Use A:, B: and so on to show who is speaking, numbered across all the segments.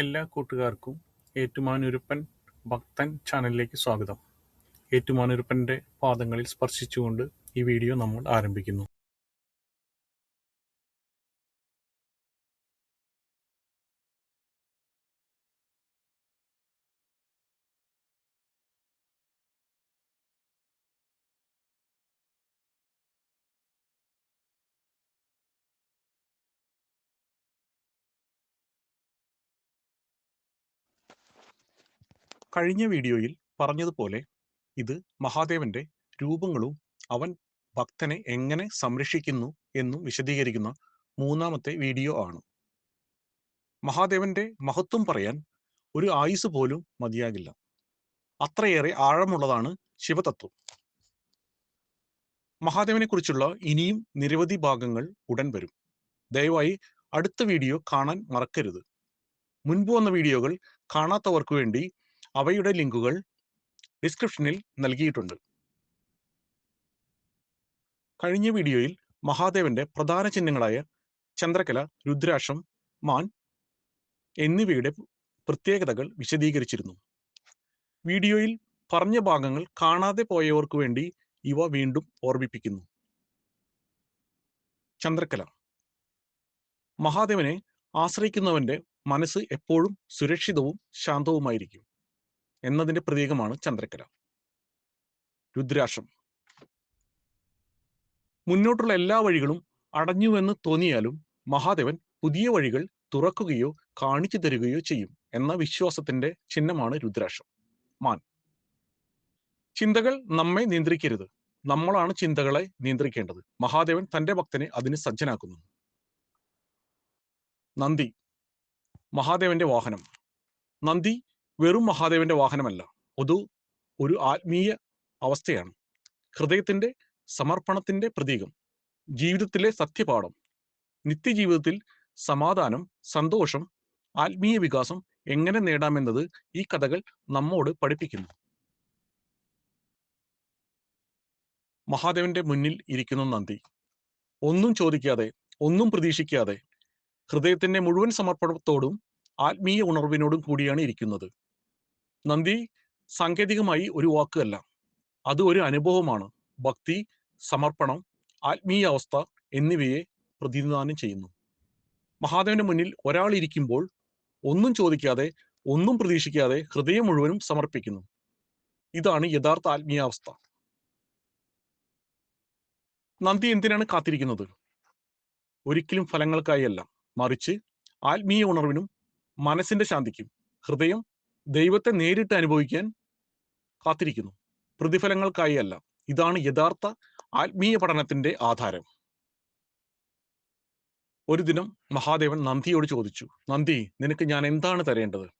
A: എല്ലാ കൂട്ടുകാർക്കും ഏറ്റുമാനൂരപ്പൻ ഭക്തൻ ചാനലിലേക്ക് സ്വാഗതം. ഏറ്റുമാനൂരപ്പന്റെ പാദങ്ങളിൽ സ്പർശിച്ചുകൊണ്ട് ഈ വീഡിയോ നമ്മൾ ആരംഭിക്കുന്നു. കഴിഞ്ഞ വീഡിയോയിൽ പറഞ്ഞതുപോലെ ഇത് മഹാദേവന്റെ രൂപങ്ങളും അവൻ ഭക്തനെ എങ്ങനെ സംരക്ഷിക്കുന്നു എന്നും വിശദീകരിക്കുന്ന മൂന്നാമത്തെ വീഡിയോ ആണ്. മഹാദേവന്റെ മഹത്വം പറയാൻ ഒരു ആയുസ് പോലും മതിയാകില്ല. അത്രയേറെ ആഴമുള്ളതാണ് ശിവതത്വം. മഹാദേവനെ കുറിച്ചുള്ള ഇനിയും നിരവധി ഭാഗങ്ങൾ ഉടൻ വരും. ദയവായി അടുത്ത വീഡിയോ കാണാൻ മറക്കരുത്. മുൻപ് വന്ന വീഡിയോകൾ കാണാത്തവർക്ക് വേണ്ടി അവയുടെ ലിങ്കുകൾ ഡിസ്ക്രിപ്ഷനിൽ നൽകിയിട്ടുണ്ട്. കഴിഞ്ഞ വീഡിയോയിൽ മഹാദേവന്റെ പ്രധാന ചിഹ്നങ്ങളായ ചന്ദ്രകല രുദ്രാക്ഷം മാൻ എന്നിവയുടെ പ്രത്യേകതകൾ വിശദീകരിച്ചിരുന്നു. വീഡിയോയിൽ പറഞ്ഞ ഭാഗങ്ങൾ കാണാതെ പോയവർക്ക് വേണ്ടി ഇവ വീണ്ടും ഓർമ്മിപ്പിക്കുന്നു. ചന്ദ്രകല. മഹാദേവനെ ആശ്രയിക്കുന്നവന്റെ മനസ്സ് എപ്പോഴും സുരക്ഷിതവും ശാന്തവുമായിരിക്കും. എന്നതിന്റെ പ്രതീകമാണ് ചന്ദ്രക്കല രുദ്രാക്ഷം. മുന്നോട്ടുള്ള എല്ലാ വഴികളും അടഞ്ഞുവെന്ന് തോന്നിയാലും മഹാദേവൻ പുതിയ വഴികൾ തുറക്കുകയോ കാണിച്ചു തരികയോ ചെയ്യും എന്ന വിശ്വാസത്തിന്റെ ചിഹ്നമാണ് രുദ്രാക്ഷം. മാൻ. ചിന്തകൾ നമ്മെ നിയന്ത്രിക്കരുത്. നമ്മളാണ് ചിന്തകളെ നിയന്ത്രിക്കേണ്ടത്. മഹാദേവൻ തന്റെ ഭക്തനെ അതിന് സജ്ജനാക്കുന്നു. നന്ദി. മഹാദേവന്റെ വാഹനം. നന്ദി. വെറും മഹാദേവന്റെ വാഹനമല്ല. അത് ഒരു ആത്മീയ അവസ്ഥയാണ്. ഹൃദയത്തിന്റെ സമർപ്പണത്തിന്റെ പ്രതീകം. ജീവിതത്തിലെ സത്യപാഠം. നിത്യജീവിതത്തിൽ സമാധാനം സന്തോഷം ആത്മീയ വികാസം എങ്ങനെ നേടാമെന്നത് ഈ കഥകൾ നമ്മോട് പഠിപ്പിക്കുന്നു. മഹാദേവന്റെ മുന്നിൽ ഇരിക്കുന്ന നന്ദി. ഒന്നും ചോദിക്കാതെ ഒന്നും പ്രതീക്ഷിക്കാതെ ഹൃദയത്തിന്റെ മുഴുവൻ സമർപ്പണത്തോടും ആത്മീയ ഉണർവിനോടും കൂടിയാണ് ഇരിക്കുന്നത്. നന്ദി. സാങ്കേതികമായി ഒരു വാക്കല്ല. അത് ഒരു അനുഭവമാണ്. ഭക്തി സമർപ്പണം ആത്മീയ അവസ്ഥ എന്നിവയെ പ്രതിനിധാനം ചെയ്യുന്നു. മഹാദേവന്റെ മുന്നിൽ ഒരാൾ ഇരിക്കുമ്പോൾ ഒന്നും ചോദിക്കാതെ ഒന്നും പ്രതീക്ഷിക്കാതെ ഹൃദയം മുഴുവനും സമർപ്പിക്കുന്നു. ഇതാണ് യഥാർത്ഥ ആത്മീയാവസ്ഥ നന്ദി എന്തിനാണ് കാത്തിരിക്കുന്നത്? ഒരിക്കലും ഫലങ്ങൾക്കായി അല്ല. മറിച്ച് ആത്മീയ ഉണർവിനും മനസ്സിന്റെ ശാന്തിക്കും ഹൃദയം ദൈവത്തെ നേരിട്ട് അനുഭവിക്കാൻ കാത്തിരിക്കുന്നു. പ്രതിഫലങ്ങൾക്കായി അല്ല. ഇതാണ് യഥാർത്ഥ ആത്മീയ പഠനത്തിന്റെ ആധാരം. ഒരു ദിനം മഹാദേവൻ നന്ദിയോട് ചോദിച്ചു നന്ദി നിനക്ക് ഞാൻ എന്താണ് തരേണ്ടത്?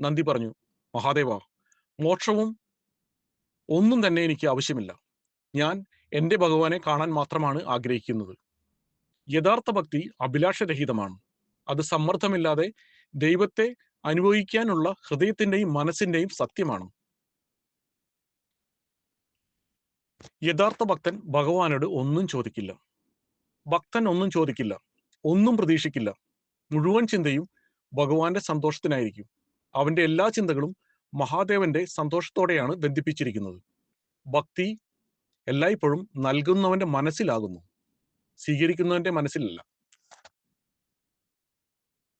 A: നന്ദി പറഞ്ഞു മഹാദേവ മോക്ഷവും ഒന്നും തന്നെ എനിക്ക് ആവശ്യമില്ല. ഞാൻ എന്റെ ഭഗവാനെ കാണാൻ മാത്രമാണ് ആഗ്രഹിക്കുന്നത്. യഥാർത്ഥ ഭക്തി അഭിലാഷരഹിതമാണ്. അത് സമ്മർദ്ദമില്ലാതെ ദൈവത്തെ അനുഭവിക്കാനുള്ള ഹൃദയത്തിന്റെയും മനസ്സിന്റെയും സത്യമാണ്. യഥാർത്ഥ ഭക്തൻ ഭഗവാനോട് ഒന്നും ചോദിക്കില്ല. ഭക്തൻ ഒന്നും ചോദിക്കില്ല. ഒന്നും പ്രതീക്ഷിക്കില്ല. മുഴുവൻ ചിന്തയും ഭഗവാന്റെ സന്തോഷത്തിനായിരിക്കും. അവന്റെ എല്ലാ ചിന്തകളും മഹാദേവന്റെ സന്തോഷത്തോടെയാണ് ബന്ധിപ്പിച്ചിരിക്കുന്നത്. ഭക്തി എല്ലായ്പ്പോഴും നൽകുന്നവന്റെ മനസ്സിലാകുന്നു. സ്വീകരിക്കുന്നവന്റെ മനസ്സിലല്ല.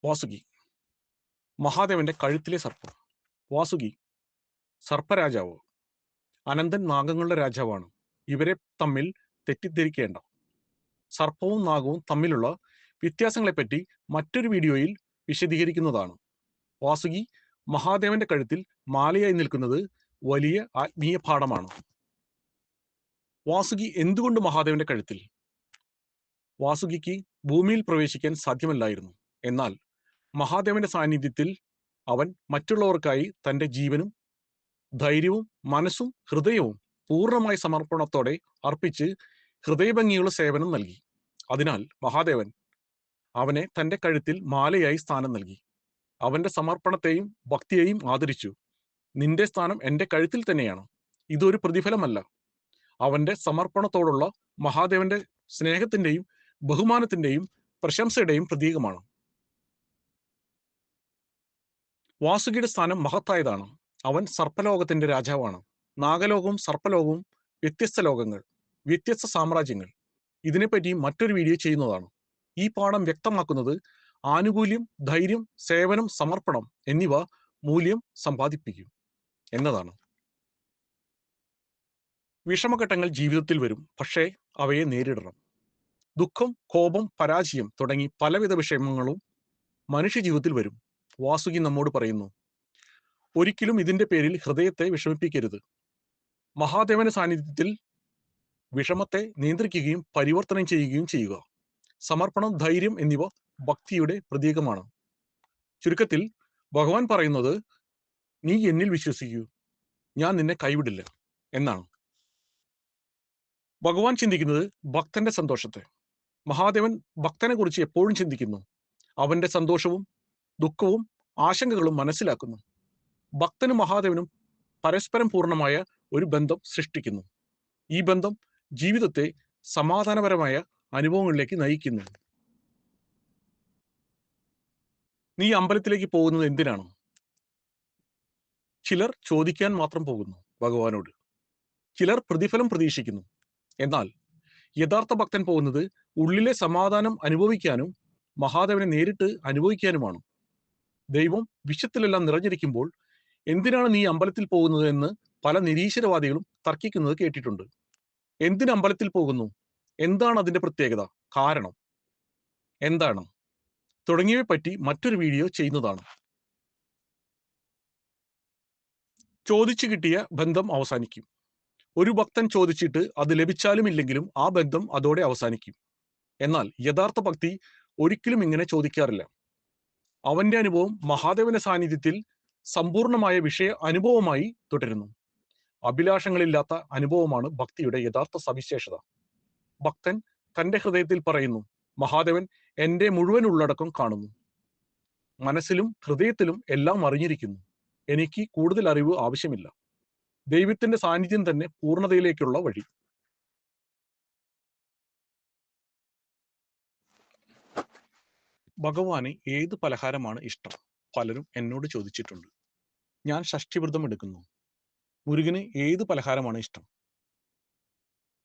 A: വാസുകി. മഹാദേവന്റെ കഴുത്തിലെ സർപ്പം. വാസുകി സർപ്പരാജാവ് അനന്തൻ നാഗങ്ങളുടെ രാജാവാണ്. ഇവരെ തമ്മിൽ തെറ്റിദ്ധരിക്കേണ്ട. സർപ്പവും നാഗവും തമ്മിലുള്ള വ്യത്യാസങ്ങളെപ്പറ്റി മറ്റൊരു വീഡിയോയിൽ വിശദീകരിക്കുന്നതാണ്. വാസുകി മഹാദേവന്റെ കഴുത്തിൽ മാലയായി നിൽക്കുന്നത് വലിയ ആത്മീയ പാഠമാണ്. വാസുകി എന്തുകൊണ്ട് മഹാദേവന്റെ കഴുത്തിൽ? വാസുകിക്ക് ഭൂമിയിൽ പ്രവേശിക്കാൻ സാധ്യമല്ലായിരുന്നു. എന്നാൽ മഹാദേവന്റെ സാന്നിധ്യത്തിൽ അവൻ മറ്റുള്ളവർക്കായി തന്റെ ജീവനും ധൈര്യവും മനസ്സും ഹൃദയവും പൂർണമായ സമർപ്പണത്തോടെ അർപ്പിച്ച് ഹൃദയഭംഗിയുള്ള സേവനം നൽകി. അതിനാൽ മഹാദേവൻ അവനെ തന്റെ കഴുത്തിൽ മാലയായി സ്ഥാനം നൽകി. അവന്റെ സമർപ്പണത്തെയും ഭക്തിയെയും ആദരിച്ചു. നിന്റെ സ്ഥാനം എന്റെ കഴുത്തിൽ തന്നെയാണ്. ഇതൊരു പ്രതിഫലമല്ല. അവന്റെ സമർപ്പണത്തോടുള്ള മഹാദേവന്റെ സ്നേഹത്തിന്റെയും ബഹുമാനത്തിന്റെയും പ്രശംസയുടെയും പ്രതീകമാണ്. വാസുകിയുടെ സ്ഥാനം മഹത്തായതാണ്. അവൻ സർപ്പലോകത്തിന്റെ രാജാവാണ്. നാഗലോകവും സർപ്പലോകവും വ്യത്യസ്ത ലോകങ്ങൾ വ്യത്യസ്ത സാമ്രാജ്യങ്ങൾ. ഇതിനെപ്പറ്റി മറ്റൊരു വീഡിയോ ചെയ്യുന്നതാണ്. ഈ പാഠം വ്യക്തമാക്കുന്നത് ആനുകൂല്യം ധൈര്യം സേവനം സമർപ്പണം എന്നിവ മൂല്യം സമ്പാദിപ്പിക്കും എന്നതാണ്. വിഷമഘട്ടങ്ങൾ ജീവിതത്തിൽ വരും പക്ഷേ അവയെ നേരിടണം. ദുഃഖം കോപം പരാജയം തുടങ്ങി പലവിധ വിഷമങ്ങളും മനുഷ്യ ജീവിതത്തിൽ വരും. വാസുകി നമ്മോട് പറയുന്നു ഒരിക്കലും ഇതിന്റെ പേരിൽ ഹൃദയത്തെ വിഷമിപ്പിക്കരുത്. മഹാദേവന്റെ സാന്നിധ്യത്തിൽ വിഷമത്തെ നിയന്ത്രിക്കുകയും പരിവർത്തനം ചെയ്യുകയും ചെയ്യുക. സമർപ്പണം ധൈര്യം എന്നിവ ഭക്തിയുടെ പ്രതീകമാണ്. ചുരുക്കത്തിൽ ഭഗവാൻ പറയുന്നത് നീ എന്നിൽ വിശ്വസിക്കൂ. ഞാൻ നിന്നെ കൈവിടില്ല. എന്നാണ്. ഭഗവാൻ ചിന്തിക്കുന്നത് ഭക്തന്റെ സന്തോഷത്തെ. മഹാദേവൻ ഭക്തനെ കുറിച്ച് എപ്പോഴും ചിന്തിക്കുന്നു. അവന്റെ സന്തോഷവും ദുഃഖവും ആശങ്കകളും മനസ്സിലാക്കുന്നു. ഭക്തനും മഹാദേവനും പരസ്പരം പൂർണമായ ഒരു ബന്ധം സൃഷ്ടിക്കുന്നു. ഈ ബന്ധം ജീവിതത്തെ സമാധാനപരമായ അനുഭവങ്ങളിലേക്ക് നയിക്കുന്നു. നീ അമ്പലത്തിലേക്ക് പോകുന്നത് എന്തിനാണ്? ചിലർ ചോദിക്കാൻ മാത്രം പോകുന്നു ഭഗവാനോട്. ചിലർ പ്രതിഫലം പ്രതീക്ഷിക്കുന്നു. എന്നാൽ യഥാർത്ഥ ഭക്തൻ പോകുന്നത് ഉള്ളിലെ സമാധാനം അനുഭവിക്കാനും മഹാദേവനെ നേരിട്ട് അനുഭവിക്കാനുമാണ്. ദൈവം വിശ്വത്തിലെല്ലാം നിറഞ്ഞിരിക്കുമ്പോൾ എന്തിനാണ് നീ അമ്പലത്തിൽ പോകുന്നത് എന്ന് പല നിരീശ്വരവാദികളും തർക്കിക്കുന്നത് കേട്ടിട്ടുണ്ട്. എന്തിന് അമ്പലത്തിൽ പോകുന്നു? എന്താണ് അതിന്റെ പ്രത്യേകത? കാരണം. എന്താണ്? തുടങ്ങിയവയെ പറ്റി മറ്റൊരു വീഡിയോ ചെയ്യുന്നതാണ്. ചോദിച്ചു കിട്ടിയ ബന്ധം അവസാനിക്കും. ഒരു ഭക്തൻ ചോദിച്ചിട്ട് അത് ലഭിച്ചാലും ഇല്ലെങ്കിലും ആ ബന്ധം അതോടെ അവസാനിക്കും. എന്നാൽ യഥാർത്ഥ ഭക്തി ഒരിക്കലും ഇങ്ങനെ ചോദിക്കാറില്ല. അവന്റെ അനുഭവം മഹാദേവന്റെ സാന്നിധ്യത്തിൽ സമ്പൂർണമായ വിഷയ അനുഭവമായി തുടരുന്നു. അഭിലാഷങ്ങളില്ലാത്ത അനുഭവമാണ് ഭക്തിയുടെ യഥാർത്ഥ സവിശേഷത. ഭക്തൻ തന്റെ ഹൃദയത്തിൽ പറയുന്നു മഹാദേവൻ എന്റെ മുഴുവൻ ഉള്ളടക്കം കാണുന്നു. മനസ്സിലും ഹൃദയത്തിലും എല്ലാം അറിഞ്ഞിരിക്കുന്നു. എനിക്ക് കൂടുതൽ അറിവ് ആവശ്യമില്ല. ദൈവത്തിന്റെ സാന്നിധ്യം തന്നെ പൂർണതയിലേക്കുള്ള വഴി. ഭഗവാന് ഏത് പലഹാരമാണ് ഇഷ്ടം? പലരും എന്നോട് ചോദിച്ചിട്ടുണ്ട്. ഞാൻ ഷഷ്ടിവ്രതം എടുക്കുന്നു. മുരുകന് ഏത് പലഹാരമാണ് ഇഷ്ടം?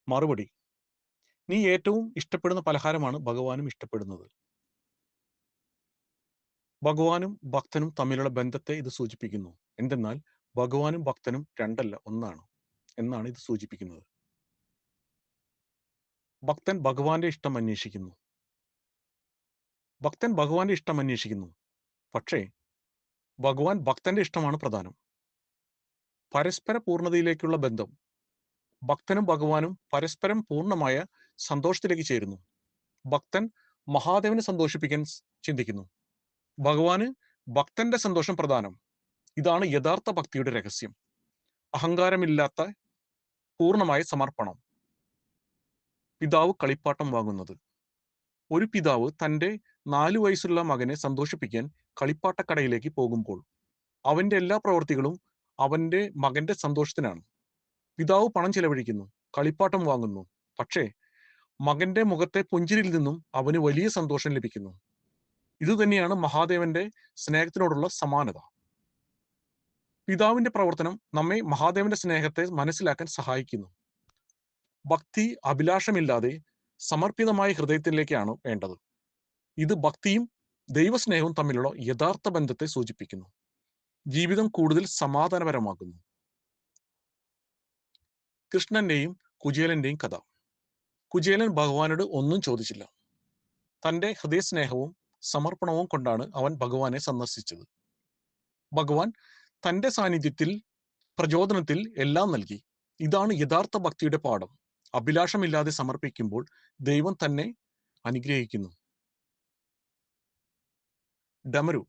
A: മറുപടി നീ ഏറ്റവും ഇഷ്ടപ്പെടുന്ന പലഹാരമാണ് ഭഗവാനും ഇഷ്ടപ്പെടുന്നത്. ഭഗവാനും ഭക്തനും തമ്മിലുള്ള ബന്ധത്തെ ഇത് സൂചിപ്പിക്കുന്നു. എന്തെന്നാൽ ഭഗവാനും ഭക്തനും രണ്ടല്ല ഒന്നാണ് എന്നാണ് ഇത് സൂചിപ്പിക്കുന്നത്. ഭക്തൻ ഭഗവാന്റെ ഇഷ്ടം അന്വേഷിക്കുന്നു. ഭക്തൻ ഭഗവാന്റെ ഇഷ്ടം അന്വേഷിക്കുന്നു. പക്ഷേ ഭഗവാൻ ഭക്തന്റെ ഇഷ്ടമാണ് പ്രധാനം. പരസ്പര പൂർണതയിലേക്കുള്ള ബന്ധം. ഭക്തനും ഭഗവാനും പരസ്പരം പൂർണമായ സന്തോഷത്തിലേക്ക് ചേരുന്നു. ഭക്തൻ മഹാദേവനെ സന്തോഷിപ്പിക്കാൻ ചിന്തിക്കുന്നു. ഭഗവാന് ഭക്തന്റെ സന്തോഷം പ്രധാനം. ഇതാണ് യഥാർത്ഥ ഭക്തിയുടെ രഹസ്യം. അഹങ്കാരമില്ലാത്ത പൂർണമായ സമർപ്പണം. പിതാവ് കളിപ്പാട്ടം വാങ്ങുന്നത്. ഒരു പിതാവ് തന്റെ നാലു വയസ്സുള്ള മകനെ സന്തോഷിപ്പിക്കാൻ കളിപ്പാട്ടക്കടയിലേക്ക് പോകുമ്പോൾ അവന്റെ എല്ലാ പ്രവൃത്തികളും അവന്റെ മകന്റെ സന്തോഷത്തിനാണ്. പിതാവ് പണം ചെലവഴിക്കുന്നു കളിപ്പാട്ടം വാങ്ങുന്നു. പക്ഷേ മകന്റെ മുഖത്തെ പുഞ്ചിരിയിൽ നിന്നും അവന് വലിയ സന്തോഷം ലഭിക്കുന്നു. ഇതുതന്നെയാണ് മഹാദേവന്റെ സ്നേഹത്തിനോടുള്ള സമാനത. പിതാവിന്റെ പ്രവർത്തനം നമ്മെ മഹാദേവന്റെ സ്നേഹത്തെ മനസ്സിലാക്കാൻ സഹായിക്കുന്നു. ഭക്തി അഭിലാഷമില്ലാതെ സമർപ്പിതമായ ഹൃദയത്തിലേക്കാണ് വേണ്ടത്. ഇത് ഭക്തിയും ദൈവസ്നേഹവും തമ്മിലുള്ള യഥാർത്ഥ ബന്ധത്തെ സൂചിപ്പിക്കുന്നു. ജീവിതം കൂടുതൽ സമാധാനപരമാക്കുന്നു കൃഷ്ണന്റെയും കുചേലന്റെയും കഥ. കുചേലൻ ഭഗവാനോട് ഒന്നും ചോദിച്ചില്ല. തന്റെ ഹൃദയസ്നേഹവും സമർപ്പണവും കൊണ്ടാണ് അവൻ ഭഗവാനെ സന്ദർശിച്ചത്. ഭഗവാൻ തന്റെ സാന്നിധ്യത്തിൽ പ്രചോദനത്തിൽ എല്ലാം നൽകി. ഇതാണ് യഥാർത്ഥ ഭക്തിയുടെ പാഠം. അഭിലാഷമില്ലാതെ സമർപ്പിക്കുമ്പോൾ ദൈവം തന്നെ അനുഗ്രഹിക്കുന്നു. ഡമരു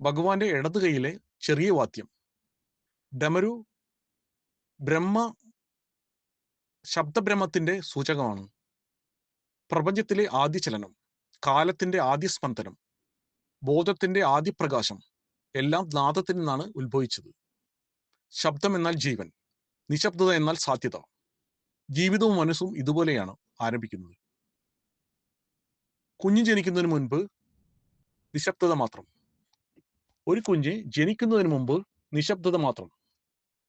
A: ഭഗവാന്റെ ഇടത് കൈയിലെ ചെറിയ വാദ്യം. ഡമരു ബ്രഹ്മ ശബ്ദബ്രഹ്മത്തിന്റെ സൂചകമാണ്. പ്രപഞ്ചത്തിലെ ആദ്യ ചലനം കാലത്തിന്റെ ആദ്യ സ്പന്ദനം ബോധത്തിന്റെ ആദ്യ പ്രകാശം എല്ലാം നാദത്തിൽ നിന്നാണ് ഉത്ഭവിച്ചത്. ശബ്ദം എന്നാൽ ജീവൻ നിശബ്ദത എന്നാൽ സാധ്യത. ജീവിതവും മനസ്സും ഇതുപോലെയാണ് ആരംഭിക്കുന്നത്. കുഞ്ഞു ജനിക്കുന്നതിന് മുൻപ് നിശബ്ദത മാത്രം. ഒരു കുഞ്ഞ് ജനിക്കുന്നതിന് മുമ്പ് നിശബ്ദത മാത്രം.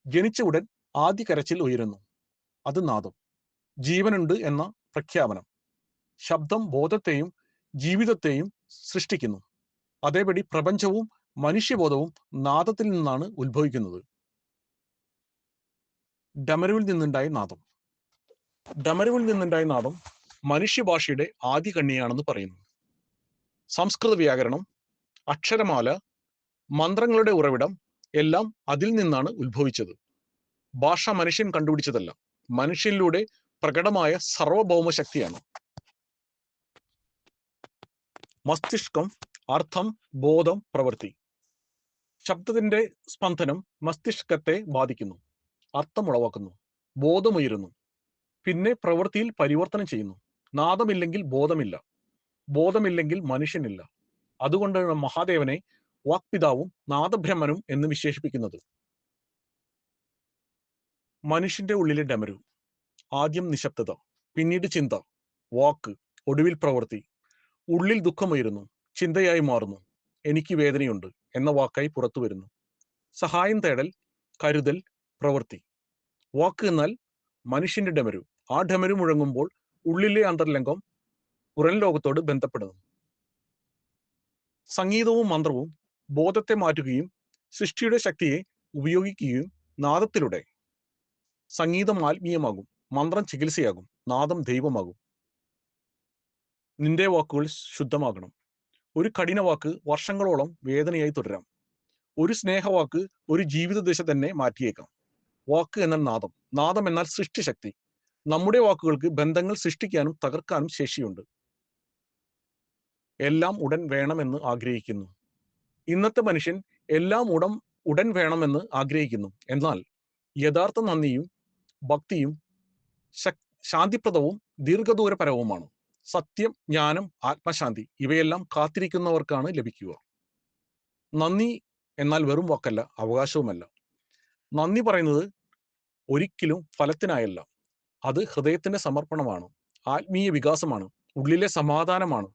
A: ജനിച്ച ഉടൻ ആദ്യ കരച്ചിൽ ഉയരുന്നു. അത് നാദം. ജീവനുണ്ട് എന്ന പ്രഖ്യാപനം. ശബ്ദം ബോധത്തെയും ജീവിതത്തെയും സൃഷ്ടിക്കുന്നു. അതേപടി പ്രപഞ്ചവും മനുഷ്യബോധവും നാദത്തിൽ നിന്നാണ് ഉത്ഭവിക്കുന്നത്. ഡമരുവിൽ നിന്നുണ്ടായ നാദം. ഡമരുവിൽ നിന്നുണ്ടായ നാദം മനുഷ്യഭാഷയുടെ ആദ്യ കണ്ണിയാണെന്ന് പറയുന്നു. സംസ്കൃത വ്യാകരണം അക്ഷരമാല മന്ത്രങ്ങളുടെ ഉറവിടം എല്ലാം അതിൽ നിന്നാണ് ഉത്ഭവിച്ചത്. ഭാഷ മനുഷ്യൻ കണ്ടുപിടിച്ചതല്ല. മനുഷ്യനിലൂടെ പ്രകടമായ സർവഭൗമ ശക്തിയാണ് മസ്തിഷ്കം അർത്ഥം ബോധം പ്രവൃത്തി. ശബ്ദത്തിന്റെ സ്പന്ദനം മസ്തിഷ്കത്തെ ബാധിക്കുന്നു അർത്ഥം ഉളവാക്കുന്നു ബോധമുയരുന്നു. പിന്നെ പ്രവൃത്തിയിൽ പരിവർത്തനം ചെയ്യുന്നു. നാദമില്ലെങ്കിൽ ബോധമില്ല. ബോധമില്ലെങ്കിൽ മനുഷ്യനില്ല. അതുകൊണ്ടാണ് മഹാദേവനെ വാക്പിതാവും നാദബ്രഹ്മനും എന്ന് വിശേഷിപ്പിക്കുന്നത്. മനുഷ്യന്റെ ഉള്ളിലെ ഡമരു ആദ്യം നിശബ്ദത പിന്നീട് ചിന്ത വാക്ക് ഒടുവിൽ പ്രവൃത്തി ഉള്ളിൽ ദുഃഖമുയരുന്നു ചിന്തയായി മാറുന്നു എനിക്ക് വേദനയുണ്ട് എന്ന വാക്കായി പുറത്തു വരുന്നു. സഹായം തേടൽ കരുതൽ പ്രവൃത്തി. വാക്ക് എന്നാൽ മനുഷ്യന്റെ ഡമരു. ആ ഡമരു മുഴങ്ങുമ്പോൾ ഉള്ളിലെ അന്തർലംഘം പുറം ലോകത്തോട് ബന്ധപ്പെടുന്നു. സംഗീതവും മന്ത്രവും ബോധത്തെ മാറ്റുകയും സൃഷ്ടിയുടെ ശക്തിയെ ഉപയോഗിക്കുകയും നാദത്തിലൂടെ സംഗീതം ആത്മീയമാകും മന്ത്രം ചികിത്സയാകും നാദം ദൈവമാകും. നിന്റെ വാക്കുകൾ ശുദ്ധമാകണം. ഒരു കഠിന വാക്ക് വർഷങ്ങളോളം വേദനയായി തുടരാം. ഒരു സ്നേഹവാക്ക് ഒരു ജീവിത ദിശ തന്നെ മാറ്റിയേക്കാം. വാക്ക് എന്നാൽ നാദം. നാദം എന്നാൽ സൃഷ്ടിശക്തി. നമ്മുടെ വാക്കുകൾക്ക് ബന്ധങ്ങൾ സൃഷ്ടിക്കാനും തകർക്കാനും ശേഷിയുണ്ട്. എല്ലാം ഉടൻ വേണമെന്ന് ആഗ്രഹിക്കുന്നു. ഇന്നത്തെ മനുഷ്യൻ എല്ലാം ഉടൻ ഉടൻ വേണമെന്ന് ആഗ്രഹിക്കുന്നു. എന്നാൽ യഥാർത്ഥ നന്ദിയും ഭക്തിയും ശാന്തിപ്രദവും ദീർഘദൂരപരവുമാണ്. സത്യം ജ്ഞാനം ആത്മശാന്തി ഇവയെല്ലാം കാത്തിരിക്കുന്നവർക്കാണ് ലഭിക്കുക. നന്ദി എന്നാൽ വെറും വാക്കല്ല അവകാശവുമല്ല. നന്ദി പറയുന്നത് ഒരിക്കലും ഫലത്തിനായല്ല. അത് ഹൃദയത്തിന്റെ സമർപ്പണമാണ് ആത്മീയ വികാസമാണ് ഉള്ളിലെ സമാധാനമാണ്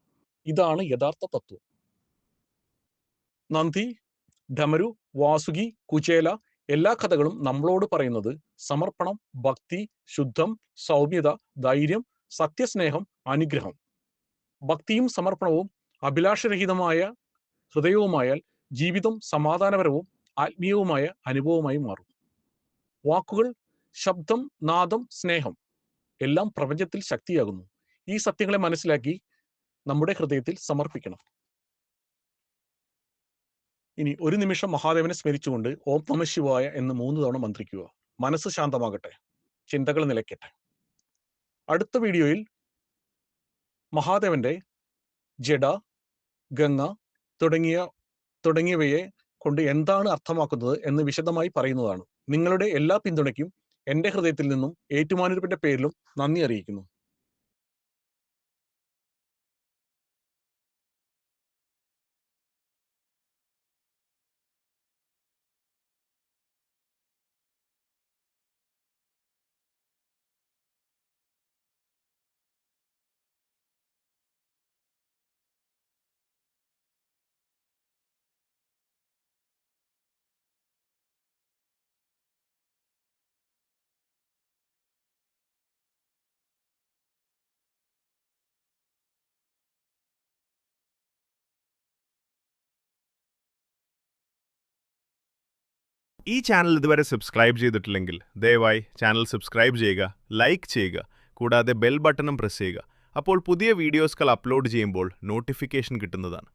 A: ഇതാണ് യഥാർത്ഥ തത്വം. നന്ദി. ഡമരു വാസുകി കുചേല എല്ലാ കഥകളും നമ്മളോട് പറയുന്നത് സമർപ്പണം ഭക്തി ശുദ്ധം സൗമ്യത ധൈര്യം സത്യസ്നേഹം അനുഗ്രഹം. ഭക്തിയും സമർപ്പണവും അഭിലാഷരഹിതമായ ഹൃദയവുമായാൽ ജീവിതം സമാധാനപരവും ആത്മീയവുമായ അനുഭവമായി മാറും. വാക്കുകൾ ശബ്ദം നാദം സ്നേഹം എല്ലാം പ്രപഞ്ചത്തിൽ ശക്തിയാകുന്നു. ഈ സത്യങ്ങളെ മനസ്സിലാക്കി നമ്മുടെ ഹൃദയത്തിൽ സമർപ്പിക്കണം. ഇനി ഒരു നിമിഷം മഹാദേവനെ സ്മരിച്ചുകൊണ്ട് ഓം നമ ശിവായ എന്ന് മൂന്ന് തവണ മന്ത്രിക്കുക. മനസ്സ് ശാന്തമാകട്ടെ. ചിന്തകൾ നിലയ്ക്കട്ടെ. അടുത്ത വീഡിയോയിൽ മഹാദേവന്റെ ജഡ ഗംഗ തുടങ്ങിയ തുടങ്ങിയവയെ കൊണ്ട് എന്താണ് അർത്ഥമാക്കുന്നത് എന്ന് വിശദമായി പറയുന്നതാണ്. നിങ്ങളുടെ എല്ലാ പിന്തുണയ്ക്കും എന്റെ ഹൃദയത്തിൽ നിന്നും ഏറ്റുമാനൂരിപ്പിന്റെ പേരിലും നന്ദി അറിയിക്കുന്നു.
B: ഈ ചാനൽ ഇതുവരെ സബ്സ്ക്രൈബ് ചെയ്തിട്ടില്ലെങ്കിൽ ദയവായി ചാനൽ സബ്സ്ക്രൈബ് ചെയ്യുക ലൈക്ക് ചെയ്യുക കൂടാതെ ബെൽ ബട്ടണും പ്രസ് ചെയ്യുക. അപ്പോൾ പുതിയ വീഡിയോസുകൾ അപ്ലോഡ് ചെയ്യുമ്പോൾ നോട്ടിഫിക്കേഷൻ കിട്ടുന്നതാണ്.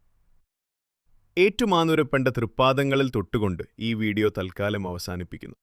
B: ഏറ്റുമാനൂരപ്പന്റെ തൃപ്പാദങ്ങളിൽ തൊട്ടുകൊണ്ട് ഈ വീഡിയോ തൽക്കാലം അവസാനിപ്പിക്കുന്നു.